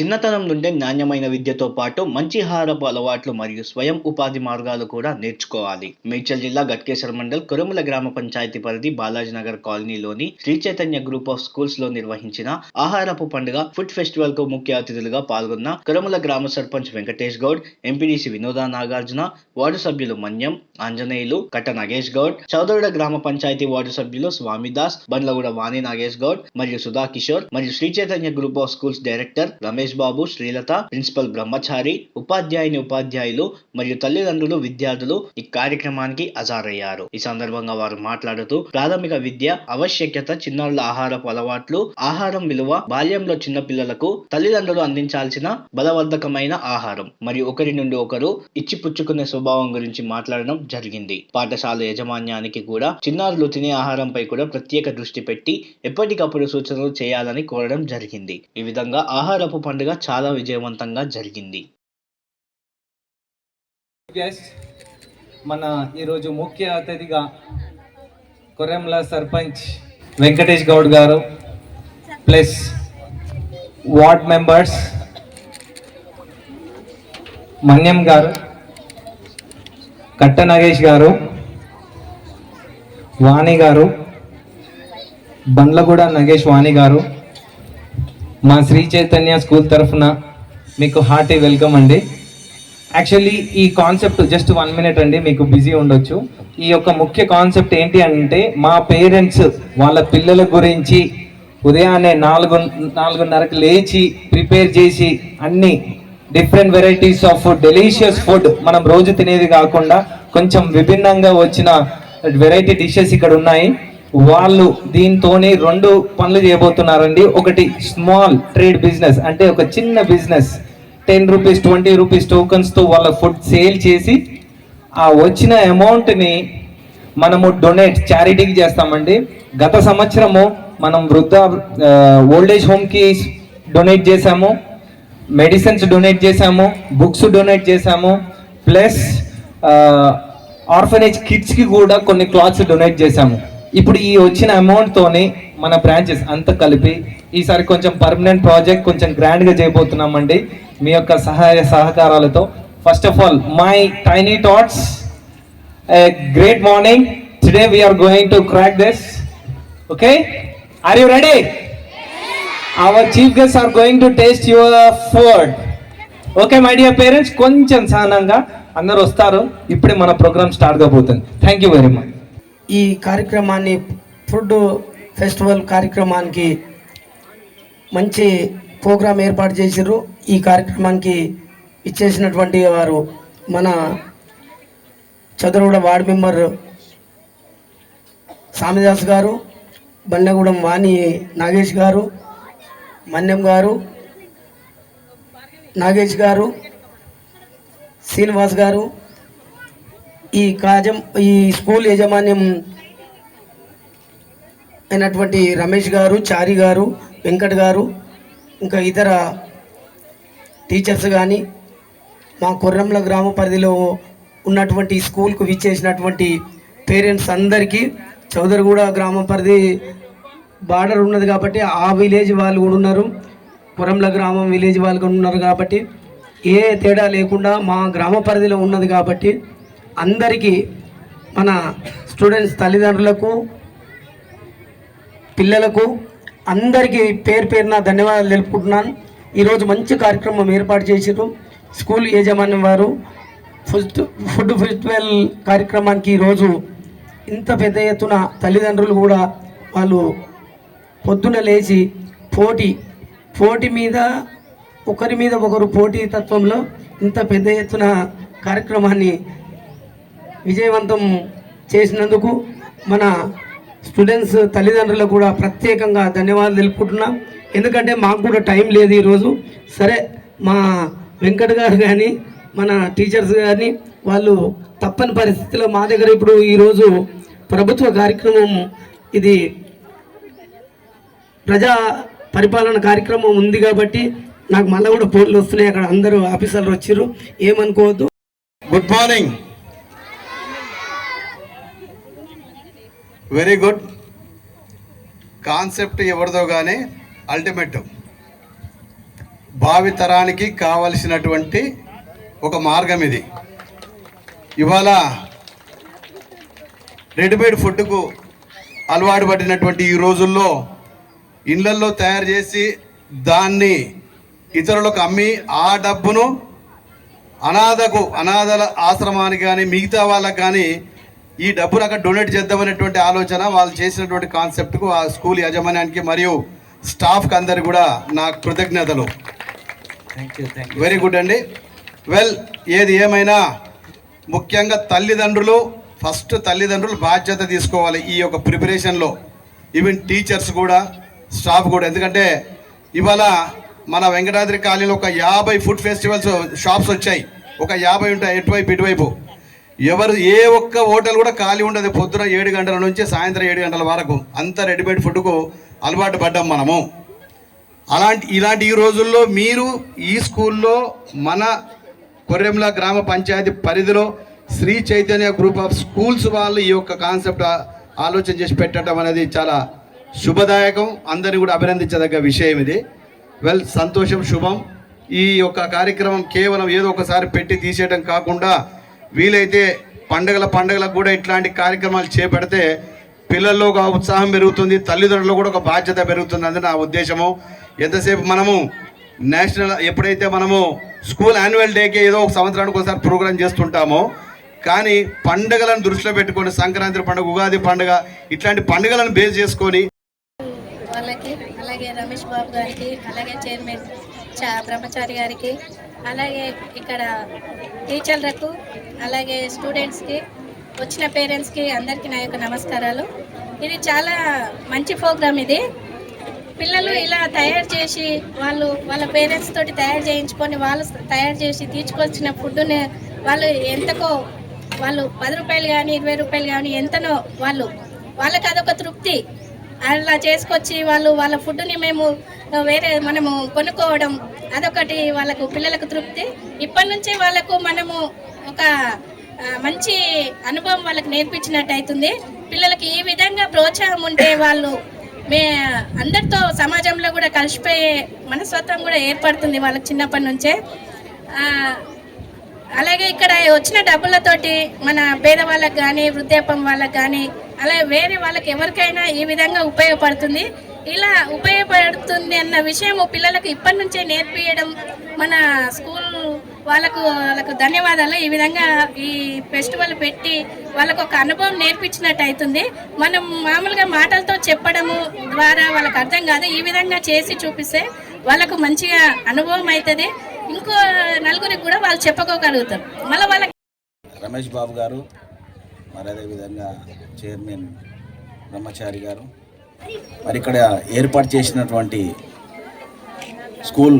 చిన్నతనం నుండే నాణ్యమైన విద్యతో పాటు మంచి ఆహారపు అలవాట్లు మరియు స్వయం ఉపాధి మార్గాలు కూడా నేర్చుకోవాలి. మేడ్చల్ జిల్లా గట్కేశ్వర మండల్ కురుముల గ్రామ పంచాయతీ పరిధి బాలాజీనగర్ కాలనీలోని శ్రీ చైతన్య గ్రూప్ ఆఫ్ స్కూల్స్లో నిర్వహించిన ఆహారపు పండుగ ఫుడ్ ఫెస్టివల్కు ముఖ్య అతిథులుగా పాల్గొన్న కురుముల గ్రామ సర్పంచ్ వెంకటేష్ గౌడ్ ఎంపీడీసీ వినోద నాగార్జున వార్డు సభ్యులు మన్యం ఆంజనేయులు కట్ట నగేష్ గౌడ్ చౌదరుడ గ్రామ పంచాయతీ వార్డు సభ్యులు స్వామిదాస్ బండ్లగూడ వాణి నాగేష్ గౌడ్ మరియు సుధా కిషోర్ మరియు Sri Chaitanya group of schools director Ramesh Babu Srilatha principal Brahmachari ఉపాధ్యాయుని ఉపాధ్యాయులు మరియు తల్లిదండ్రులు విద్యార్థులు ఈ కార్యక్రమానికి హాజరయ్యారు. ఈ సందర్భంగా వారు మాట్లాడుతూ ప్రాథమిక విద్య ఆవశ్యకత చిన్నారుల ఆహారపు అలవాట్లు ఆహారం విలువ బాల్యంలో చిన్న పిల్లలకు తల్లిదండ్రులు అందించాల్సిన బలవర్ధకమైన ఆహారం మరియు ఒకరి నుండి ఒకరు ఇచ్చి పుచ్చుకునే స్వభావం గురించి మాట్లాడడం జరిగింది. పాఠశాల యాజమాన్యానికి కూడా చిన్నారులు తినే ఆహారంపై కూడా ప్రత్యేక దృష్టి పెట్టి ఎప్పటికప్పుడు సూచనలు చేయాలని కోరడం జరిగింది. ఈ విధంగా ఆహారపు పండుగ చాలా విజయవంతంగా జరిగింది. మన ఈరోజు ముఖ్య అతిథిగా కొరెంల సర్పంచ్ వెంకటేష్ గౌడ్ గారు ప్లస్ వార్డ్ మెంబర్స్ మన్యం గారు కట్ట నాగేష్ గారు వాణి గారు బండ్లగూడ నగేష్ వాణి గారు మా శ్రీ చైతన్య స్కూల్ తరఫున మీకు హార్టీ వెల్కమ్ అండి. యాక్చువల్లీ ఈ కాన్సెప్ట్ జస్ట్ వన్ మినిట్ అండి మీకు బిజీ ఉండొచ్చు. ఈ యొక్క ముఖ్య కాన్సెప్ట్ ఏంటి అంటే మా పేరెంట్స్ వాళ్ళ పిల్లల గురించి ఉదయాన్నే నాలుగు నాలుగున్నరకు లేచి ప్రిపేర్ చేసి అన్ని different varieties of delicious food మనం రోజు తినేది కాకుండా కొంచెం విభిన్నంగా వచ్చిన వెరైటీ డిషెస్ ఇక్కడ ఉన్నాయి. వాళ్ళు దీంతోనే రెండు పనులు చేయబోతున్నారండి. ఒకటి స్మాల్ ట్రేడ్ బిజినెస్ అంటే ఒక చిన్న business ten rupees twenty rupees టోకన్స్తో వాళ్ళ ఫుడ్ సేల్ చేసి ఆ వచ్చిన అమౌంట్ని మనము డొనేట్ చారిటీకి చేస్తామండి. గత సంవత్సరము మనం వృద్ధ ఓల్డేజ్ హోమ్కి డొనేట్ చేశాము. మెడిసిన్స్ డొనేట్ చేశాము. బుక్స్ డొనేట్ చేశాము. ప్లస్ ఆర్ఫనేజ్ కిడ్స్కి కూడా కొన్ని క్లాత్స్ డొనేట్ చేశాము. ఇప్పుడు ఈ వచ్చిన అమౌంట్తోని మన బ్రాంచెస్ అంతా కలిపి ఈసారి కొంచెం పర్మనెంట్ ప్రాజెక్ట్ కొంచెం గ్రాండ్గా చేయబోతున్నామండి. మీ యొక్క సహాయ సహకారాలతో. First of all my tiny thoughts great morning today we are going to crack this okay are you ready our chief guest are going to taste your food okay my dear parents కొంచెం సహనంగా అందరు వస్తారు. ఇప్పుడే మన programme start కాబోతుంది. Thank you very much ఈ కార్యక్రమాన్ని food festival కార్యక్రమానికి మంచి ప్రోగ్రాం ఏర్పాటు చేసిర్రు. ఈ కార్యక్రమానికి ఇచ్చేసినటువంటి వారు మన చదురుగూడ వార్డు మెంబర్ స్వామిదాస్ గారు బండగూడెం వాణి నాగేష్ గారు మన్యం గారు నాగేష్ గారు శ్రీనివాస్ గారు ఈ కాజం ఈ స్కూల్ యాజమాన్యం అయినటువంటి రమేష్ గారు చారి గారు వెంకట్ గారు ఇంకా ఇతర టీచర్స్ కానీ మా కొర్రంల గ్రామ పరిధిలో ఉన్నటువంటి స్కూల్కు విచ్చేసినటువంటి పేరెంట్స్ అందరికీ చౌదరిగూడ గ్రామ పరిధి బార్డర్ ఉన్నది కాబట్టి ఆ విలేజ్ వాళ్ళు కూడా ఉన్నారు. కొరంల గ్రామం విలేజ్ వాళ్ళు కూడా ఉన్నారు కాబట్టి ఏ తేడా లేకుండా మా గ్రామ పరిధిలో ఉన్నది కాబట్టి అందరికీ మన స్టూడెంట్స్ తల్లిదండ్రులకు పిల్లలకు అందరికీ పేరు పేరున ధన్యవాదాలు తెలుపుకుంటున్నాను. ఈరోజు మంచి కార్యక్రమం ఏర్పాటు చేసారు స్కూల్ యాజమాన్యం వారు. ఫుడ్ ఫుడ్ ఫెస్టివల్ కార్యక్రమానికి ఈరోజు ఇంత పెద్ద ఎత్తున తల్లిదండ్రులు కూడా వాళ్ళు పొద్దున లేచి పోటీ పోటీ మీద ఒకరి మీద ఒకరు పోటీ తత్వంలో ఇంత పెద్ద ఎత్తున కార్యక్రమాన్ని విజయవంతం చేసినందుకు మన స్టూడెంట్స్ తల్లిదండ్రులకు కూడా ప్రత్యేకంగా ధన్యవాదాలు తెలుపుకుంటున్నాం. ఎందుకంటే మాకు కూడా టైం లేదు ఈరోజు. సరే మా వెంకట్ గారు కానీ మన టీచర్స్ కానీ వాళ్ళు తప్పని పరిస్థితిలో మా దగ్గర ఇప్పుడు ఈరోజు ప్రభుత్వ కార్యక్రమం ఇది ప్రజా పరిపాలన కార్యక్రమం ఉంది కాబట్టి నాకు మళ్ళీ కూడా ఫోన్లు వస్తున్నాయి. అక్కడ అందరూ ఆఫీసర్లు వచ్చారు ఏమనుకోవద్దు. Good morning. Very good. Concept ఎవరిదో కానీ అల్టిమేట్. భావితరానికి కావలసినటువంటి ఒక మార్గం ఇది. ఇవాళ రెడీమేడ్ ఫుడ్కు అలవాటు పడినటువంటి ఈ రోజుల్లో ఇళ్ళల్లో తయారు చేసి దాన్ని ఇతరులకు అమ్మి ఆ డబ్బును అనాథకు అనాథల ఆశ్రమానికి కానీ మిగతా వాళ్ళకు కానీ ఈ డబ్బును అక్కడ డొనేట్ చేద్దామనేటువంటి ఆలోచన వాళ్ళు చేసినటువంటి కాన్సెప్ట్కు ఆ స్కూల్ యాజమాన్యానికి మరియు స్టాఫ్కి అందరికి కూడా నా కృతజ్ఞతలు. వెరీ గుడ్ అండి. వెల్ ఏది ఏమైనా ముఖ్యంగా తల్లిదండ్రులు ఫస్ట్ తల్లిదండ్రులు బాధ్యత తీసుకోవాలి ఈ యొక్క ప్రిపరేషన్లో. ఈవెన్ టీచర్స్ కూడా స్టాఫ్ కూడా. ఎందుకంటే ఇవాళ మన వెంకటాద్రి కాలనీలో ఒక యాభై ఫుడ్ ఫెస్టివల్స్ షాప్స్ వచ్చాయి. ఒక యాభై ఉంటాయి ఎటువైపు ఇటువైపు. ఎవరు ఏ ఒక్క హోటల్ కూడా ఖాళీ ఉండదు. పొద్దున ఏడు గంటల నుంచి సాయంత్రం ఏడు గంటల వరకు అంత రెడీమేడ్ ఫుడ్కు అలవాటు పడ్డాం మనము. అలాంటి ఇలాంటి ఈ రోజుల్లో మీరు ఈ స్కూల్లో మన కొర్రెంల గ్రామ పంచాయతీ పరిధిలో Shri Chaitanya group of schools వాళ్ళు ఈ యొక్క కాన్సెప్ట్ ఆలోచన చేసి పెట్టడం అనేది చాలా శుభదాయకం. అందరిని కూడా అభినందించదగ్గ విషయం ఇది. వెల్ సంతోషం శుభం. ఈ యొక్క కార్యక్రమం కేవలం ఏదో ఒకసారి పెట్టి తీసేయడం కాకుండా వీలైతే పండుగల పండగలకు కూడా ఇట్లాంటి కార్యక్రమాలు చేపడితే పిల్లల్లో ఒక ఉత్సాహం పెరుగుతుంది తల్లిదండ్రులు కూడా ఒక బాధ్యత పెరుగుతుంది అని నా ఉద్దేశము. ఎంతసేపు మనము నేషనల్ ఎప్పుడైతే మనము స్కూల్ యాన్యువల్ డేకి ఏదో ఒక సంవత్సరానికి ఒకసారి ప్రోగ్రామ్ చేస్తుంటామో కానీ పండుగలను దృష్టిలో పెట్టుకొని సంక్రాంతి పండుగ ఉగాది పండుగ ఇట్లాంటి పండుగలను బేస్ చేసుకొని వాళ్ళకి అలాగే రమేష్ బాబు గారికి అలాగే చైర్మన్ బ్రహ్మచారి గారికి అలాగే ఇక్కడ టీచర్లకు అలాగే స్టూడెంట్స్కి వచ్చిన పేరెంట్స్కి అందరికీ నా యొక్క నమస్కారాలు. ఇది చాలా మంచి ప్రోగ్రామ్ ఇది. పిల్లలు ఇలా తయారు చేసి వాళ్ళు వాళ్ళ పేరెంట్స్ తోటి తయారు చేయించుకొని వాళ్ళు తయారు చేసి తీసుకొచ్చిన ఫుడ్ని వాళ్ళు ఎంతకో వాళ్ళు పది రూపాయలు కానీ ఇరవై రూపాయలు కానీ ఎంతనో వాళ్ళు వాళ్ళకి అదొక తృప్తి. అలా చేసుకొచ్చి వాళ్ళు వాళ్ళ ఫుడ్ని మేము వేరే మనము కొనుక్కోవడం అదొకటి వాళ్ళకు పిల్లలకు తృప్తి. ఇప్పటి నుంచే వాళ్ళకు మనము ఒక మంచి అనుభవం వాళ్ళకి నేర్పించినట్టు అవుతుంది. పిల్లలకి ఈ విధంగా ప్రోత్సాహం ఉంటే వాళ్ళు మే అందరితో సమాజంలో కూడా కలిసిపోయే మనస్తత్వం కూడా ఏర్పడుతుంది వాళ్ళకి చిన్నప్పటి నుంచే. అలాగే ఇక్కడ వచ్చిన డబ్బులతోటి మన పేదవాళ్ళకి కానీ వృద్ధాపం వాళ్ళకి కానీ అలాగే వేరే వాళ్ళకి ఎవరికైనా ఈ విధంగా ఉపయోగపడుతుంది. ఇలా ఉపయోగపడుతుంది అన్న విషయం పిల్లలకు ఇప్పటి నుంచే నేర్పియడం మన స్కూల్ వాళ్ళకు వాళ్ళకు ధన్యవాదాలు. ఈ విధంగా ఈ ఫెస్టివల్ పెట్టి వాళ్ళకు ఒక అనుభవం నేర్పించినట్టు అవుతుంది. మనం మామూలుగా మాటలతో చెప్పడము ద్వారా వాళ్ళకి అర్థం కాదు. ఈ విధంగా చేసి చూపిస్తే వాళ్ళకు మంచిగా అనుభవం అవుతుంది. ఇంకో నలుగురికి కూడా వాళ్ళు చెప్పుకోగలుగుతారు. మళ్ళీ వాళ్ళకి రమేష్ బాబు గారు మరి అదేవిధంగా చైర్మన్ బ్రహ్మచారి గారు మరి ఇక్కడ ఏర్పాటు చేసినటువంటి స్కూల్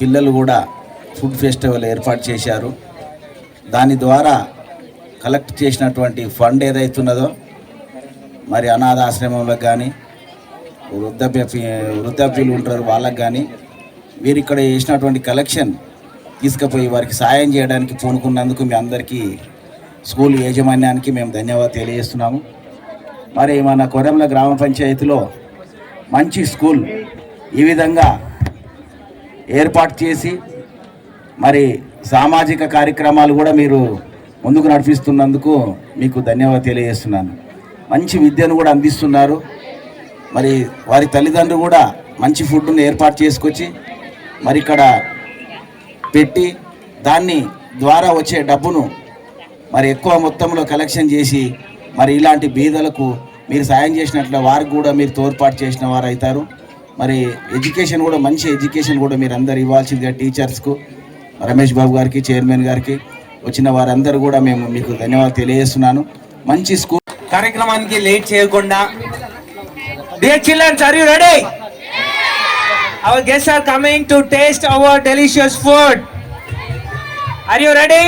పిల్లలు కూడా ఫుడ్ ఫెస్టివల్ ఏర్పాటు చేశారు. దాని ద్వారా కలెక్ట్ చేసినటువంటి ఫండ్ ఏదైతున్నదో మరి అనాథ కానీ వృద్ధాప్య వృద్ధాప్యులు ఉంటారు వాళ్ళకి కానీ వీరు ఇక్కడ చేసినటువంటి కలెక్షన్ తీసుకుపోయి వారికి సాయం చేయడానికి పూనుకున్నందుకు మీ అందరికీ స్కూల్ యాజమాన్యానికి మేము ధన్యవాదాలు తెలియజేస్తున్నాము. మరి మన కొరంల గ్రామ పంచాయతీలో మంచి స్కూల్ ఈ విధంగా ఏర్పాటు చేసి మరి సామాజిక కార్యక్రమాలు కూడా మీరు ముందుకు నడిపిస్తున్నందుకు మీకు ధన్యవాదాలు తెలియజేస్తున్నాను. మంచి విద్యను కూడా అందిస్తున్నారు. మరి వారి తల్లిదండ్రులు కూడా మంచి ఫుడ్ను ఏర్పాటు చేసుకొచ్చి మరి ఇక్కడ పెట్టి దాన్ని ద్వారా వచ్చే డబ్బును మరి ఎక్కువ మొత్తంలో కలెక్షన్ చేసి మరి ఇలాంటి బీదలకు మీరు సాయం చేసినట్లు వారికి కూడా మీరు తోడ్పాటు చేసిన వారు అవుతారు మరి ఎడ్యుకేషన్ కూడా మంచి ఎడ్యుకేషన్ కూడా మీరు అందరు ఇవ్వాల్సిందిగా టీచర్స్కు రమేష్ బాబు గారికి చైర్మన్ గారికి వచ్చిన వారందరూ కూడా మేము మీకు ధన్యవాదాలు తెలియజేస్తున్నాను. మంచి స్కూల్ కార్యక్రమానికి లేట్ చేయకుండా dear childrens are you ready our guests are coming to taste our delicious food are you ready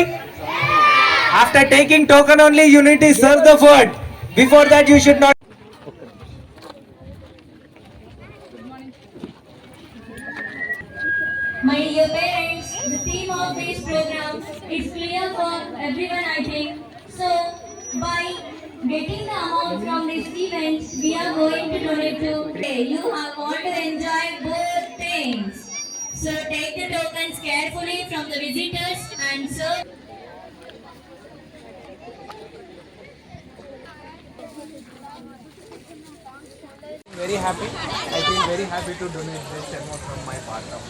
After taking token only, you need to serve the food. Before that, you should not. My dear parents, the theme of this program is clear for everyone, I think. So, by getting the amount from this event, we are going to donate to. You have all to enjoy both things. So, take the tokens carefully from the visitors and serve. Very happy. I feel very happy to donate this amount from my part of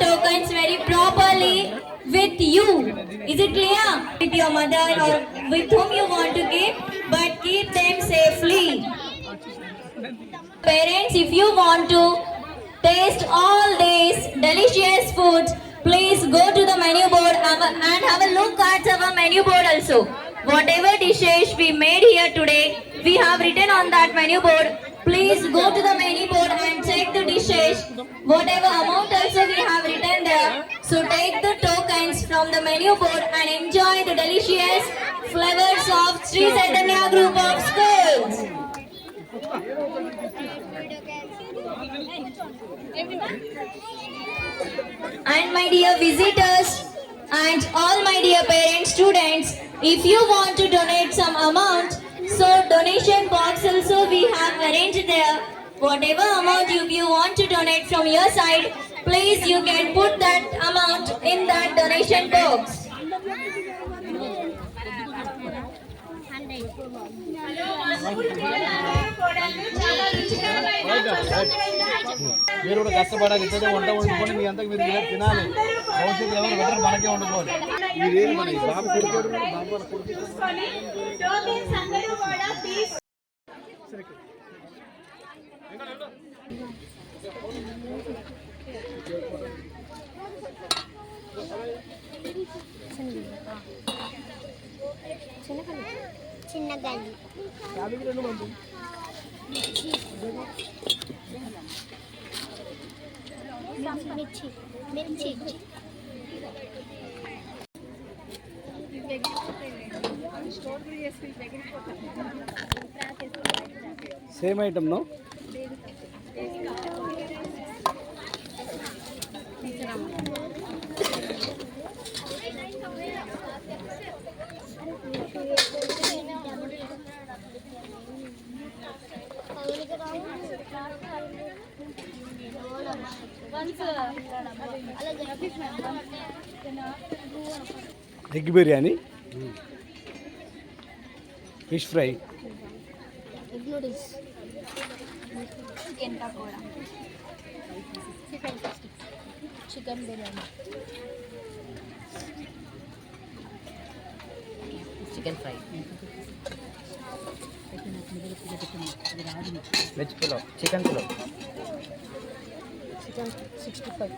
tokens very properly with you. Is it clear? With your mother or with whom you want to give, but keep them safely. Parents, if you want to taste all these delicious foods, please go to the menu board and have a look at our menu board also. Whatever dishes we made here today, we have written on that menu board. Please go to the menu board and check the dishes. Whatever amount also we have written there. So take the tokens from the menu board and enjoy the delicious flavors of Sri Chaitanya Group of Schools. And my dear visitors and all my dear parents, students, if you want to donate some amount, so donation box also we have arranged there. Whatever amount you, you want to donate from your side, please you can put that amount in that donation box. మీరు కూడా కష్టపడాలి ఇక్కడే వంట వండుకొని మీ అంతకు మీరు తిన- తినాలి. భవిష్యత్తు ఎవరు పెట్టరు మనకే వండుకోవాలి. ఇదేం మన బాబు కొడుకు. చిన్న గల్లి mirchi mirchi. Same item no egg biryani. Fish fry egg noodles chicken pakoda chicken chicken biryani veg pulao chicken pulao chicken sixty five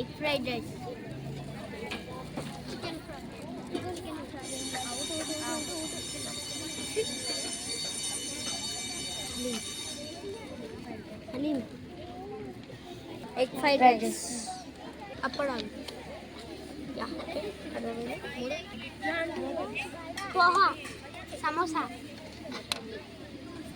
egg fried rice chicken fry chicken haleem egg fried rice అప్పడాలు yeah poha samosa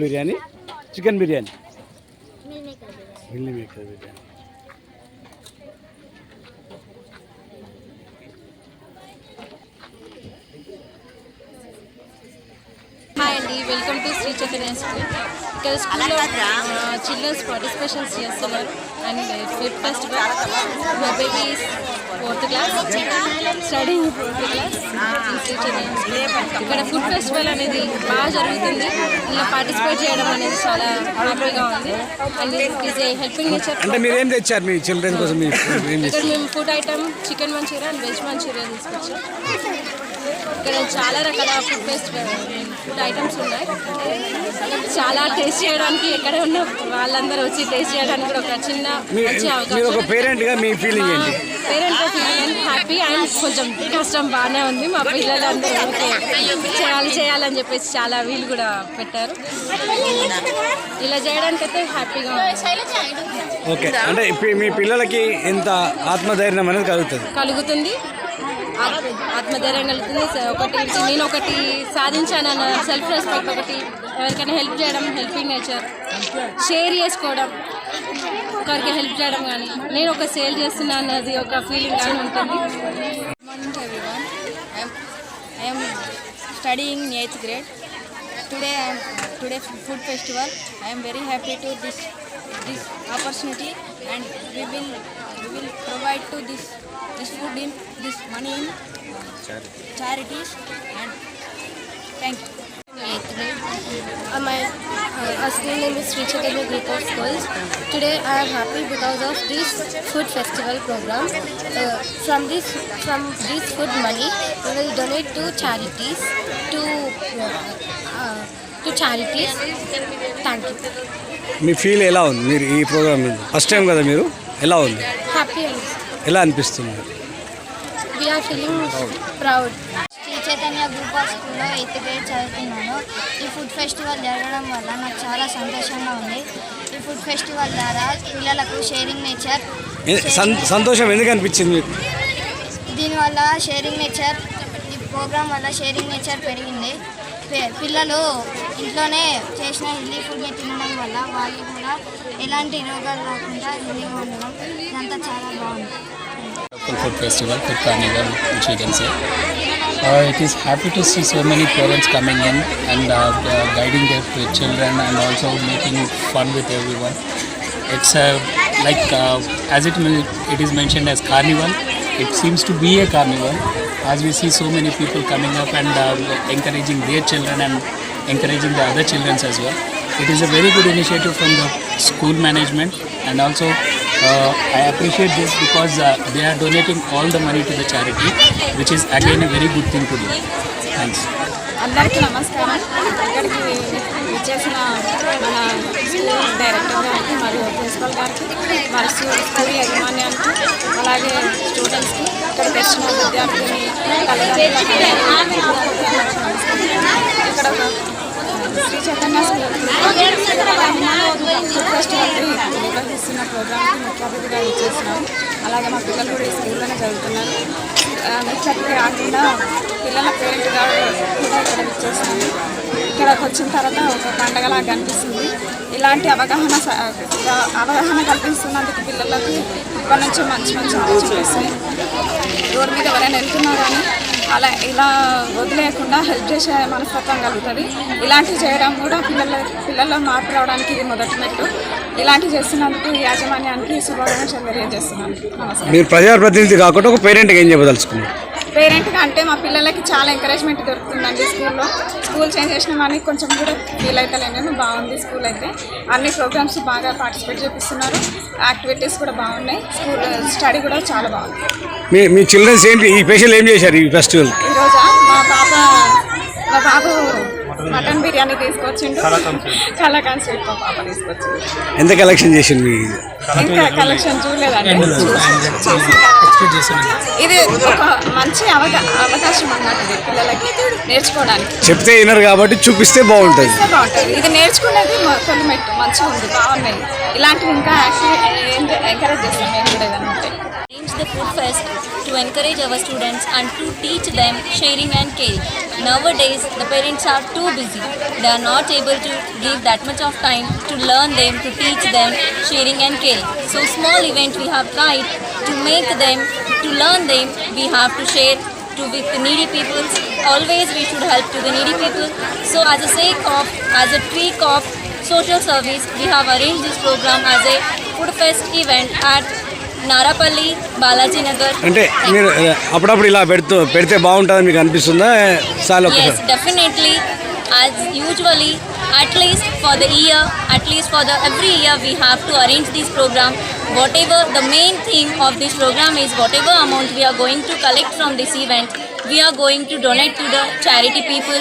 biryani chicken biryani meal maker biryani meal maker biryani hi అండి welcome to Shri Chaitanya school. ఇక్కడ స్కూల్లో childrens participations చేస్తున్నారు. And food festival. Babies fourth class study fourth class ఇక్కడ food festival అనేది బాగా జరుగుతుంది. ఇలా participate చేయడం అనేది చాలా హ్యాపీగా ఉంది. And it is a helping nature అంటే మీరు ఏం తెచ్చారు మీ చిల్డ్రన్ కోసం? మీరు ఏం ఇక్కడ మేము food item chicken manchuria and veg manchuria తీసుకొచ్చాం. ఇక్కడ చాలా రకాల ఫుడ్ ఫెస్టివల్ ఫుడ్ ఐటమ్స్ ఉన్నాయి. చాలా టేస్ట్ చేయడానికి ఎక్కడ ఉన్న వాళ్ళందరూ వచ్చి టేస్ట్ చేయడానికి కూడా ఒక చిన్న మంచి మీరు ఒక అవకాశం పేరెంట్గా మీ ఫీలింగ్ ఏంటి? పేరెంట్ ఫీలింగ్ హ్యాపీ అండ్ కొంచెం కష్టం బాగానే ఉంది. మా పిల్లలందరూ ఓకే. చేయాలి చేయాలని చెప్పేసి చాలా వీలు కూడా పెట్టారు. ఇలా చేయడానికి అయితే హ్యాపీగా ఓకే. అంటే మీ పిల్లలకి ఎంత ఆత్మధైర్యం అనేది కలుగుతుంది. కలుగుతుంది. ఆత్మధైర్యం కలుగుతుంది. ఒకటి నేను ఒకటి సాధించాను సాధించానన్న సెల్ఫ్ రెస్పెక్ట్ ఒకటి. ఎవరికైనా హెల్ప్ చేయడం హెల్పింగ్ నేచర్ షేర్ చేసుకోవడం ఒకరికి హెల్ప్ చేయడం కానీ నేను ఒక సేల్ చేస్తున్నాను అది ఒక ఫీలింగ్ కానీ ఉంటుంది. I'm studying eighth grade today I'm today food festival I'm very happy to this this opportunity and we will we will provide to this this food in this money in charities and thank you. eighth grade. Uh, my uh, our school name is Sri Chaitanya Group of Schools. Today I am happy because of this food festival program. Uh, from this from this food money, we will donate to charities to uh, uh, to charities. Thank you. Me feel ఎలా ఉంది మీరు ఈ programme first time కదా మీరు ఎలా ఉంది Happy and ఎలా అనిపిస్తుంది are feeling proud. Shri Chaitanya group of స్కూల్లో ఎయిత్ గ్రేడ్ చదువుతున్నాను. ఈ ఫుడ్ ఫెస్టివల్ జరగడం వల్ల నాకు చాలా సంతోషంగా ఉంది. ఈ ఫుడ్ ఫెస్టివల్ ద్వారా పిల్లలకు షేరింగ్ నేచర్ సంతోషం ఎందుకు అనిపించింది మీకు? దీనివల్ల షేరింగ్ నేచర్ ఈ ప్రోగ్రాం వల్ల షేరింగ్ నేచర్ పెరిగింది. పిల్లలు ఇంట్లోనే చేసిన హెల్దీ ఫుడ్ని తినడం వల్ల వాళ్ళు కూడా ఎలాంటి రోగాలు రాకుండా హెల్దీగా ఉండడం ఇదంతా చాలా బాగుంది. Food festival, food carnival, which we can say. Uh, it is happy to see so many parents coming in and uh, uh, guiding their ch- children and also making fun with everyone. It's uh, like uh, as it it is mentioned as carnival. It seems to be a carnival as we see so many people coming up and uh, encouraging their children and encouraging the other children as well. It is a very good initiative from the school management and also I appreciate this because uh, they are donating all the money to the charity, which is again a very good thing to do. Thanks. అందరికీ నమస్కారం ఇక్కడికి ఇచ్చేసిన మన school director గారికి మరియు principal గారికి మరి school school యాజమాన్యానికి అలాగే స్టూడెంట్స్కి ఇక్కడికి వచ్చిన విద్యార్థిని తల్లిదండ్రులకు ఇక్కడ ఒక శ్రీ చైతన్య స్కూల్. ఫెస్టివల్ నిర్వహిస్తున్న ప్రోగ్రామ్కి ముఖ్య అతిథిగా ఇచ్చేసినాం అలాగే మా పిల్లలు కూడా ఈ స్కూల్లోనే చదువుతున్నారు. ఆ, ముఖ్య అతిథి కాకుండా పిల్లల పేరెంట్గా కూడా ఇక్కడ ఇచ్చేసాము ఇక్కడికి వచ్చిన తర్వాత ఒక పండగలాగా కనిపిస్తుంది ఇలాంటి అవగాహన అవగాహన కల్పిస్తున్నందుకు పిల్లలకి ఇప్పటి నుంచి మంచి మంచి ఆలోచన వస్తాయి రోడ్డు మీద ఎవరైనా వెళ్తున్నా కానీ అలా ఇలా వదిలేయకుండా హెల్ప్ చేసే మనస్తత్వం కలుగుతుంది. ఇలాంటివి చేయడం కూడా పిల్లల పిల్లల్లో మార్పు రావడానికి ఇది మొదటి మెట్టు. ఇలాంటివి చేస్తున్నందుకు ఈ యాజమాన్యానికి శుభాకాంక్షలు తెలియజేస్తున్నాను. నమస్కారం. మీరు ప్రజాప్రతినిధి కాకుండా ఒక పేరెంట్గా ఏం చెప్పదలుచుకున్నారు? పేరెంట్గా అంటే మా పిల్లలకి చాలా ఎంకరేజ్మెంట్ దొరుకుతుందండి స్కూల్లో. స్కూల్ చేంజ్ చేసినామని కొంచెం కూడా ఫీల్ అవుతలేను బాగుంది స్కూల్ అయితే. అన్ని ప్రోగ్రామ్స్ బాగా పార్టిసిపేట్ చేపిస్తున్నారు. యాక్టివిటీస్ కూడా బాగున్నాయి. స్కూల్ స్టడీ కూడా చాలా బాగుంది. మీ మీ చిల్డ్రన్స్ ఏంటి? ఈ స్పెషల్ ఏం చేశారు ఈ ఫెస్టివల్ ఈరోజు? మా పాప మా బాబు మటన్ బిర్యానీ తీసుకొచ్చిండు. కలాకాన్ స్వీట్ మా పాప తీసుకొచ్చిండు. ఎంత కలెక్షన్ చేసింది మీ? ఇంకా కలెక్షన్ చూడలేదండి. ఇది ఒక మంచి అవగా అవకాశం అన్నమాట ఇది పిల్లలకి నేర్చుకోవడానికి. చెప్తే వినరు కాబట్టి చూపిస్తే బాగుంటుంది. బాగుంటుంది. ఇది నేర్చుకునేది మెట్టు మంచిగా ఉంది బాగున్నాయి. ఇలాంటివి ఇంకా యాక్టివ్ ఎంకరేజ్ చేస్తాం మేము కూడా arrange the food fest to encourage our students and to teach them sharing and caring. Nowadays, the parents are too busy. They are not able to give that much of time to learn them, to teach them sharing and caring. So small event we have tried to make them, to learn them, we have to share to with the needy people. Always we should help to the needy people. So as a sake of, as a tweak of social service, we have arranged this program as a food fest event at Narapalli Balaji Nagar అంటే మీరు అప్పుడప్పుడు ఇలా పెడుతూ పెడితే బాగుంటుందని మీకు అనిపిస్తుందా చాలా. As usually, at least for the year, at least for the every year, we have to arrange this program. Whatever the main theme of this program is, whatever amount we are going to collect from this event, we are going to donate to the charity people,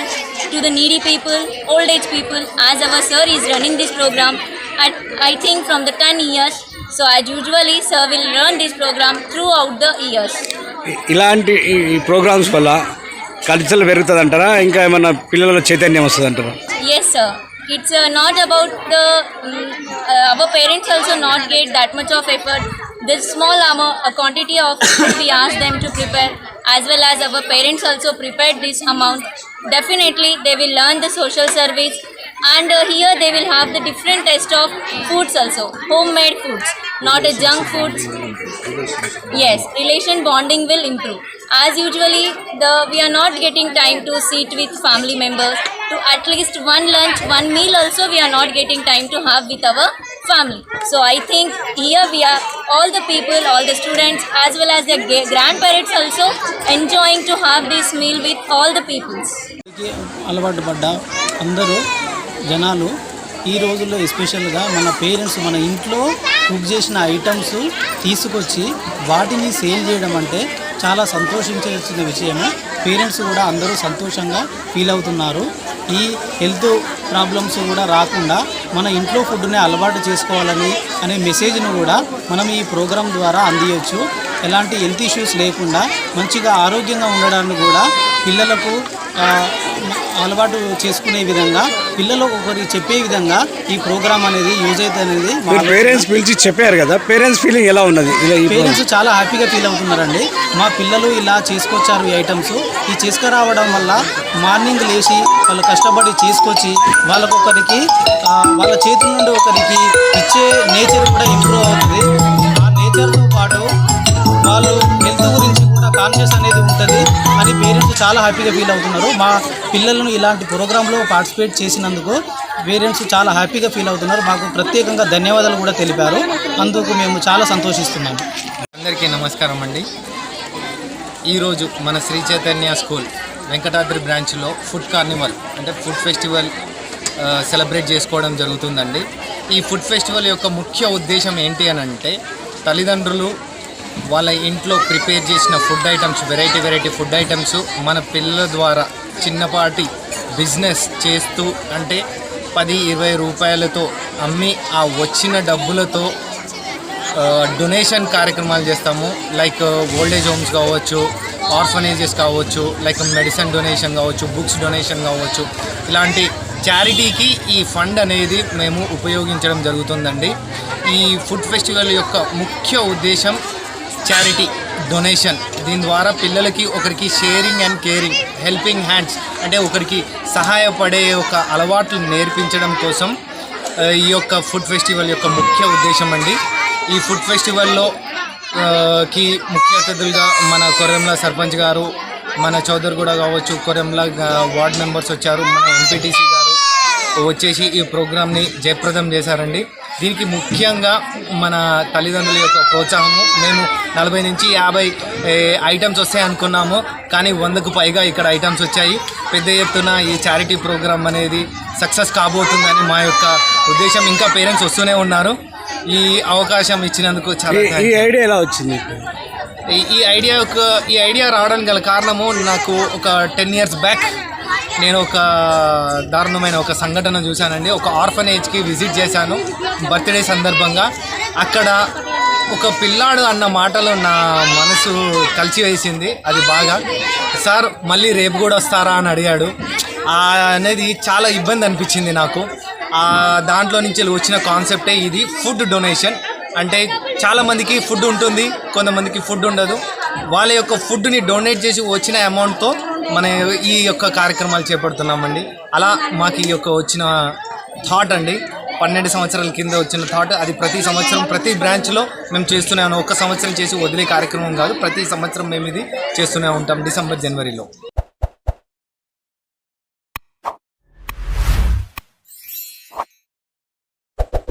to the needy people, old age people. As our sir is running this program, at I think from the 10 years. So as usually, sir will run this program throughout the years. ఇ- ఇలాంటి ఈ programmes వల్ల culture పెరుగుతుంది అంటారా ఇంకా ఏమన్నా పిల్లల చైతన్యం వస్తుంది అంటారా Yes, sir. It's uh, not about the mm, uh, our parents also not get that much of effort. This small amount, a quantity of food we ask them to prepare, as well as our parents also prepared this amount. Definitely, they will learn the social service, and uh, here they will have the different taste of foods also, homemade foods, not a junk foods. Yes, relation bonding will improve. As usually, the we are not getting time to sit with family members. To at least one lunch, one meal also we are not getting time to have with our family. So I think here we are all the people, all the students, as well as their ga- grandparents also enjoying to have this meal with all the peoples. అలవాటు పడ్డ అందరూ జనాలు ఈ రోజుల్లో ఎస్పెషల్గా మన parents మన ఇంట్లో కుక్ చేసిన ఐటమ్స్ తీసుకొచ్చి వాటిని సేల్ చేయడం అంటే చాలా సంతోషించాల్సిన విషయము. పేరెంట్స్ కూడా అందరూ సంతోషంగా ఫీల్ అవుతున్నారు. ఈ హెల్త్ ప్రాబ్లమ్స్ కూడా రాకుండా మన ఇంట్లో ఫుడ్ని అలవాటు చేసుకోవాలని అనే మెసేజ్ను కూడా మనం ఈ ప్రోగ్రాం ద్వారా అందియచ్చు. ఎలాంటి హెల్త్ ఇష్యూస్ లేకుండా మంచిగా ఆరోగ్యంగా ఉండడానికి కూడా పిల్లలకు అలవాటు చేసుకునే విధంగా పిల్లలకు ఒకరికి చెప్పే విధంగా ఈ ప్రోగ్రామ్ అనేది యూజ్ అవుతుంది అనేది పేరెంట్స్ పిలిచి చెప్పారు కదా పేరెంట్స్ ఫీలింగ్ ఎలా ఉన్నది పేరెంట్స్ చాలా హ్యాపీగా ఫీల్ అవుతున్నారండి. మా పిల్లలు ఇలా చేసుకొచ్చారు ఈ ఐటమ్స్. ఈ చేసుకురావడం వల్ల మార్నింగ్ లేచి వాళ్ళు కష్టపడి చేసుకొచ్చి వాళ్ళకొకరికి వాళ్ళ చేతుల నుండి ఒకరికి ఇచ్చే నేచర్ కూడా ఇంప్రూవ్ అవుతుంది. ఆ నేచర్తో పాటు వాళ్ళు కాన్షియస్ అనేది ఉంటుంది అని పేరెంట్స్ చాలా హ్యాపీగా ఫీల్ అవుతున్నారు. మా పిల్లలను ఇలాంటి ప్రోగ్రాంలో పార్టిసిపేట్ చేసినందుకు పేరెంట్స్ చాలా హ్యాపీగా ఫీల్ అవుతున్నారు. మాకు ప్రత్యేకంగా ధన్యవాదాలు కూడా తెలిపారు. అందుకు మేము చాలా సంతోషిస్తున్నాము. అందరికీ నమస్కారం అండి. ఈరోజు మన శ్రీ చైతన్య స్కూల్ వెంకటాద్రి బ్రాంచ్లో ఫుడ్ కార్నివల్ అంటే ఫుడ్ ఫెస్టివల్ సెలబ్రేట్ చేసుకోవడం జరుగుతుందండి. ఈ ఫుడ్ ఫెస్టివల్ యొక్క ముఖ్య ఉద్దేశం ఏంటి అని అంటే తల్లిదండ్రులు వాళ్ళ ఇంట్లో ప్రిపేర్ చేసిన food items variety variety food items మన పిల్లల ద్వారా చిన్నపాటి బిజినెస్ చేస్తూ అంటే పది ఇరవై రూపాయలతో అమ్మి ఆ వచ్చిన డబ్బులతో డొనేషన్ కార్యక్రమాలు చేస్తాము. లైక్ ఓల్డేజ్ హోమ్స్ కావచ్చు ఆర్ఫనేజెస్ కావచ్చు లైక్ మెడిసిన్ డొనేషన్ కావచ్చు బుక్స్ డొనేషన్ కావచ్చు. ఇలాంటి చారిటీకి ఈ ఫండ్ అనేది మేము ఉపయోగించడం జరుగుతుందండి. ఈ ఫుడ్ ఫెస్టివల్ యొక్క ముఖ్య ఉద్దేశం చారిటీ డొనేషన్ దీని ద్వారా పిల్లలకి ఒకరికి sharing and caring helping hands అంటే ఒకరికి సహాయపడే ఒక అలవాట్లు నేర్పించడం కోసం ఈ యొక్క ఫుడ్ ఫెస్టివల్ యొక్క ముఖ్య ఉద్దేశం అండి. ఈ ఫుడ్ ఫెస్టివల్లో కి ముఖ్య అతిథులుగా మన కొర్రెంల సర్పంచ్ గారు మన చౌదరిగూడ కావచ్చు కొర్రెంల వార్డ్ మెంబర్స్ వచ్చారు మన ఎంపీటీసీ గారు వచ్చేసి ఈ ప్రోగ్రామ్ని జయప్రదం చేశారండి. దీనికి ముఖ్యంగా మన తల్లిదండ్రుల యొక్క ప్రోత్సాహము. మేము నలభై నుంచి యాభై ఐటమ్స్ వస్తాయి అనుకున్నాము. కానీ వందకు పైగా ఇక్కడ ఐటమ్స్ వచ్చాయి. పెద్ద ఎత్తున ఈ చారిటీ ప్రోగ్రామ్ అనేది సక్సెస్ కాబోతుందని మా యొక్క ఉద్దేశం. ఇంకా పేరెంట్స్ వస్తూనే ఉన్నారు. ఈ అవకాశం ఇచ్చినందుకు చాలా ఈ-. ఐడియా ఎలా వచ్చింది? ఈ ఈ ఐడియా యొక్క ఈ ఐడియా రావడానికి గల కారణము నాకు ఒక టెన్ ఇయర్స్ బ్యాక్ నేను ఒక దారుణమైన ఒక సంఘటన చూశానండి. ఒక ఆర్ఫనేజ్కి విజిట్ చేశాను బర్త్డే సందర్భంగా. అక్కడ ఒక పిల్లాడు అన్న మాటలు నా మనసు కలిచివేసింది అది బాగా సార్ మళ్ళీ రేపు కూడా వస్తారా? అని అడిగాడు. అనేది చాలా ఇబ్బంది అనిపించింది నాకు. దాంట్లో నుంచి వచ్చిన కాన్సెప్టే ఇది ఫుడ్ డొనేషన్. అంటే చాలామందికి ఫుడ్ ఉంటుంది కొంతమందికి ఫుడ్ ఉండదు. వాళ్ళ యొక్క ఫుడ్ని డొనేట్ చేసి వచ్చిన అమౌంట్తో మన ఈ యొక్క కార్యక్రమాలు చేపడుతున్నామండి. అలా మాకు ఈ యొక్క వచ్చిన థాట్ అండి. పన్నెండు సంవత్సరాల కింద వచ్చిన థాట్ అది ప్రతి సంవత్సరం ప్రతి బ్రాంచ్లో మేము చేస్తూనే ఒక సంవత్సరం చేసి వదిలే కార్యక్రమం కాదు ప్రతి సంవత్సరం మేము ఇది చేస్తూనే ఉంటాం డిసెంబర్ జనవరిలో.